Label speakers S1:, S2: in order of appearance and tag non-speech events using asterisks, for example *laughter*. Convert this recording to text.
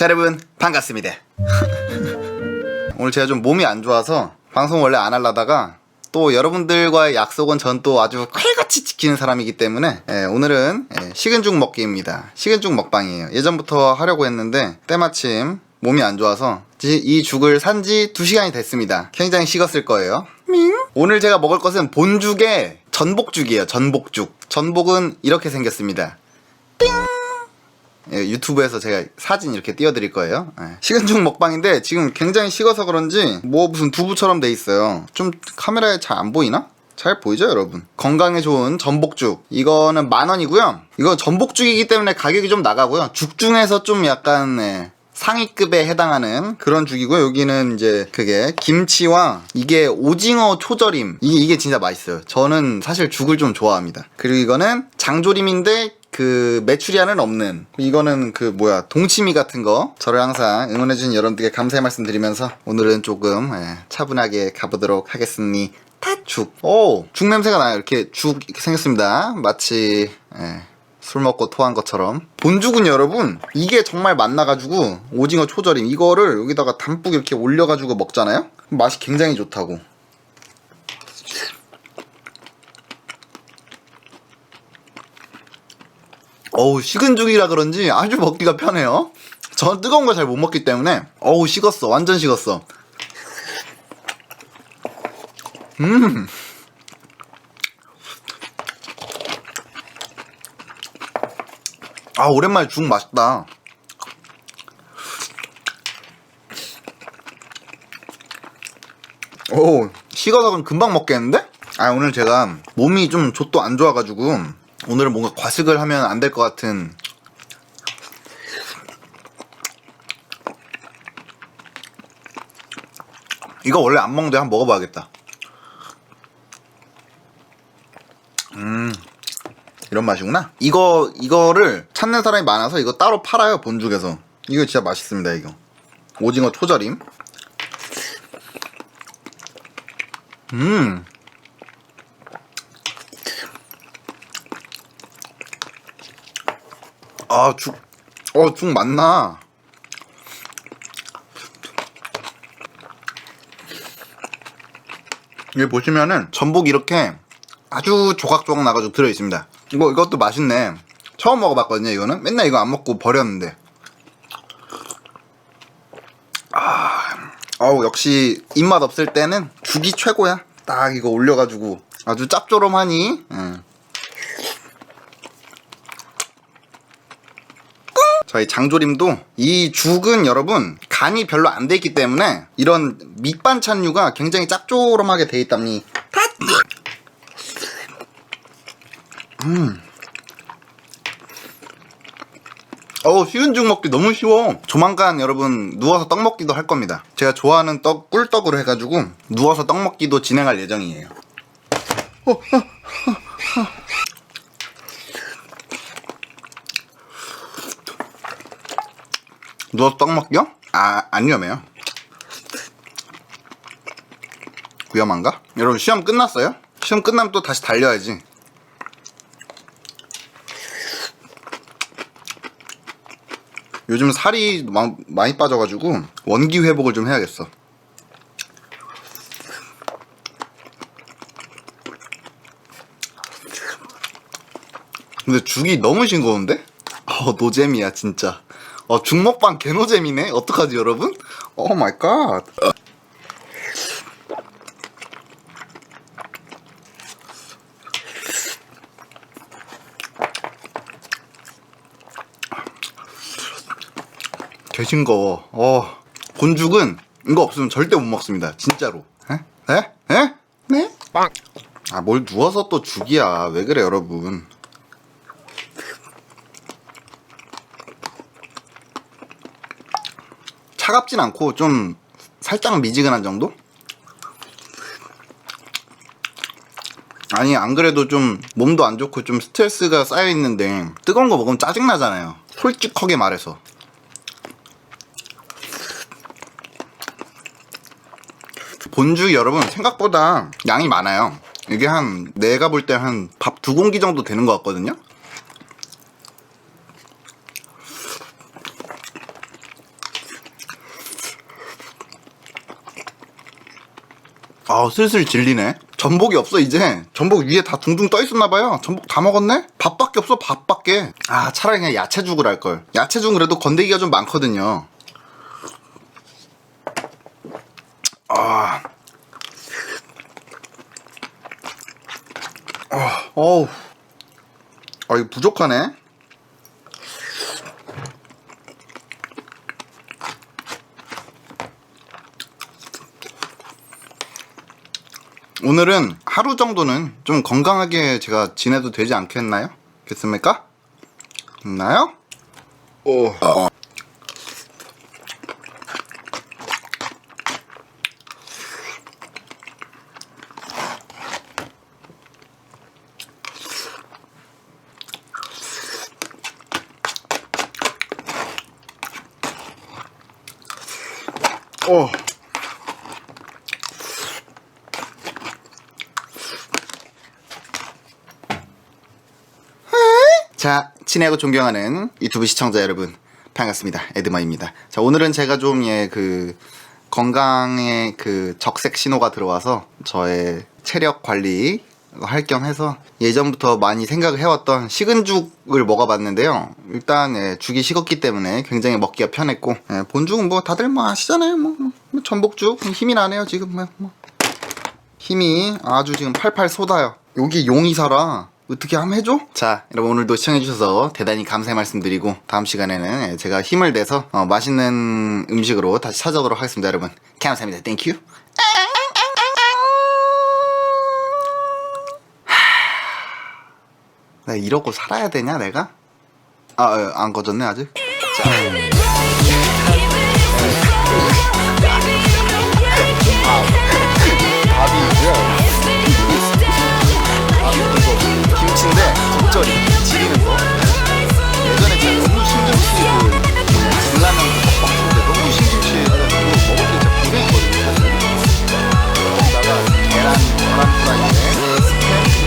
S1: 자 여러분 반갑습니다. *laughs* 오늘 제가 좀 몸이 안 좋아서 방송 원래 안 하려다가 또 여러분들과의 약속은 전 또 아주 칼같이 지키는 사람이기 때문에 예, 오늘은 예, 식은 죽 먹기입니다. 식은 죽 먹방이에요. 예전부터 하려고 했는데 때마침 몸이 안 좋아서 이- 이 죽을 산 지 2시간이 됐습니다. 굉장히 식었을 거예요. 밍. 오늘 제가 먹을 것은 본죽의 전복죽이에요 전복죽. 전복은 이렇게 생겼습니다. 예, 유튜브에서 제가 사진 이렇게 띄워드릴 거예요. 예. 식은 죽 먹방인데 지금 굉장히 식어서 그런지 뭐 무슨 두부처럼 돼 있어요. 좀 카메라에 잘 안 보이나? 잘 보이죠, 여러분? 건강에 좋은 전복죽. 이거는 만 원이고요. 이거 전복죽이기 때문에 가격이 좀 나가고요. 죽 중에서 좀 약간 예, 상위급에 해당하는 그런 죽이고 여기는 이제 그게 김치와 이게 오징어 초절임 이게 이게 진짜 맛있어요. 저는 사실 죽을 좀 좋아합니다. 그리고 이거는 장조림인데 그 메추리알은 없는 이거는 그 뭐야 동치미 같은 거 저를 항상 응원해주신 여러분들께 감사의 말씀 드리면서 오늘은 조금 예, 차분하게 가보도록 하겠습니다. 죽. 오, 죽 냄새가 나요. 이렇게 죽 이렇게 생겼습니다. 마치 예, 술 먹고 토한 것처럼. 본죽은 여러분 이게 정말 맛나가지고 오징어 초절임 이거를 여기다가 담뿍 이렇게 올려가지고 먹잖아요. 맛이 굉장히 좋다고. 어우 식은 죽이라 그런지 아주 먹기가 편해요. 전 뜨거운 걸잘못 먹기 때문에 어우 식었어 완전 식었어. 음. 아 오랜만에 죽 맛있다. 오 식어서 금방 먹겠는데? 아 오늘 제가 몸이 좀 좆도 안 좋아가지고 오늘은 뭔가 과식을 하면 안 될 것 같은 이거 원래 안 먹는데 한번 먹어봐야겠다. 음 이런 맛이구나. 이거 이거를 찾는 사람이 많아서 이거 따로 팔아요 본죽에서. 이거 진짜 맛있습니다 이거. 오징어 초절임. 음 아, 죽, 어, 죽 맞나? 여기 보시면은 전복 이렇게 아주 조각조각 나가지고 들어있습니다. 이거, 이것도 맛있네. 처음 먹어봤거든요, 이거는. 맨날 이거 안 먹고 버렸는데. 아, 어우, 역시 입맛 없을 때는 죽이 최고야. 딱 이거 올려가지고 아주 짭조름하니. 응. 저희 장조림도 이 죽은 여러분 간이 별로 안 돼 있기 때문에 이런 밑반찬류가 굉장히 짭조름하게 돼 있답니. 음. 어우 쉬운 죽 먹기 너무 쉬워. 조만간 여러분 누워서 떡 먹기도 할 겁니다. 제가 좋아하는 떡 꿀떡으로 해가지고 누워서 떡 먹기도 진행할 예정이에요. 누워서 떡 먹기요? 아, 안 위험해요. 위험한가? 여러분, 시험 끝났어요? 시험 끝나면 또 다시 달려야지. 요즘 살이 마- 많이 빠져가지고 원기 회복을 좀 해야겠어. 근데 죽이 너무 싱거운데? 어, 노잼이야, 진짜. 어, 죽먹방 개노잼이네? 어떡하지, 여러분? 오 마이 갓. 개 싱거워. 어, 본죽은 이거 없으면 절대 못 먹습니다. 진짜로. 에? 에? 에? 네?
S2: 빵.
S1: 아, 뭘 누워서 또 죽이야. 왜 그래, 여러분. 차갑진 않고 좀 살짝 미지근한 정도? 아니 안 그래도 좀 몸도 안 좋고 좀 스트레스가 쌓여 있는데 뜨거운 거 먹으면 짜증 나잖아요. 솔직하게 말해서. 본죽 여러분 생각보다 양이 많아요. 이게 한 내가 볼 때 한 밥 두 공기 정도 되는 것 같거든요. 아 슬슬 질리네. 전복이 없어 이제. 전복 위에 다 둥둥 떠 있었나봐요. 전복 다 먹었네? 밥밖에 없어 밥밖에. 아 차라리 그냥 야채죽을 할걸. 야채죽은 그래도 건더기가 좀 많거든요. 아. 아, 어우. 아 이거 부족하네 오늘은 하루 정도는 좀 건강하게 제가 지내도 되지 않겠나요? 겠습니까? 있나요? 오. 어. 오. 자, 친애하고 존경하는 유튜브 시청자 여러분, 반갑습니다. 에드마입니다. 자, 오늘은 제가 좀, 예, 그, 건강에 그 적색 신호가 들어와서 저의 체력 관리 할 겸 해서 예전부터 많이 생각을 해왔던 식은 죽을 먹어봤는데요. 일단, 예, 죽이 식었기 때문에 굉장히 먹기가 편했고, 예, 본죽은 뭐 다들 뭐 아시잖아요. 뭐, 뭐, 뭐 전복죽. 힘이 나네요, 지금. 뭐, 뭐. 힘이 아주 지금 팔팔 쏟아요. 여기 용이사라. 어떻게 한번 해줘? 자, 여러분 오늘도 시청해주셔서 대단히 감사의 말씀드리고 다음 시간에는 제가 힘을 내서 어, 맛있는 음식으로 다시 찾아오도록 하겠습니다, 여러분. 감사합니다. 땡큐. 나 이러고 살아야 되냐, 내가? 아, 아, 안 꺼졌네, 아직? 자.